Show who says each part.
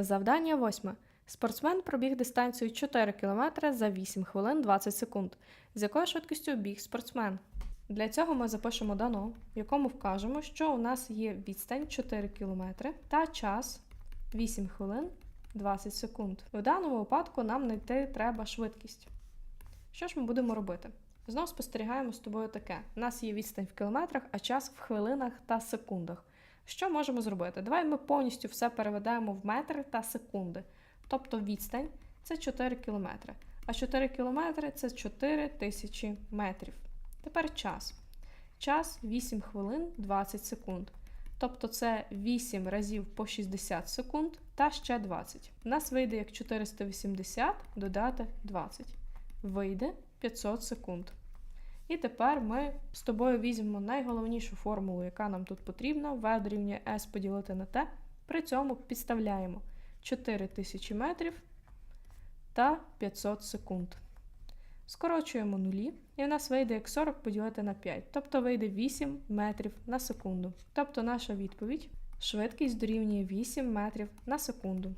Speaker 1: Завдання восьме. Спортсмен пробіг дистанцію 4 км за 8 хвилин 20 секунд. З якою швидкістю біг спортсмен? Для цього ми запишемо дано, в якому вкажемо, що у нас є відстань 4 км та час 8 хвилин 20 секунд. В даному випадку нам знайти треба швидкість. Що ж ми будемо робити? Знову спостерігаємо з тобою таке: у нас є відстань в кілометрах, а час в хвилинах та секундах. Що можемо зробити? Давай ми повністю все переведемо в метри та секунди. Тобто відстань це 4 кілометри, а 4 кілометри це 4 тисячі метрів. Тепер час. Час 8 хвилин 20 секунд. Тобто це 8 разів по 60 секунд та ще 20. У нас вийде як 480 додати 20. Вийде 500 секунд. І тепер ми з тобою візьмемо найголовнішу формулу, яка нам тут потрібна. В дорівнює S поділити на T. При цьому підставляємо 4000 метрів та 500 секунд. Скорочуємо нулі, і в нас вийде як 40 поділити на 5, тобто вийде 8 метрів на секунду. Тобто наша відповідь швидкість дорівнює 8 метрів на секунду.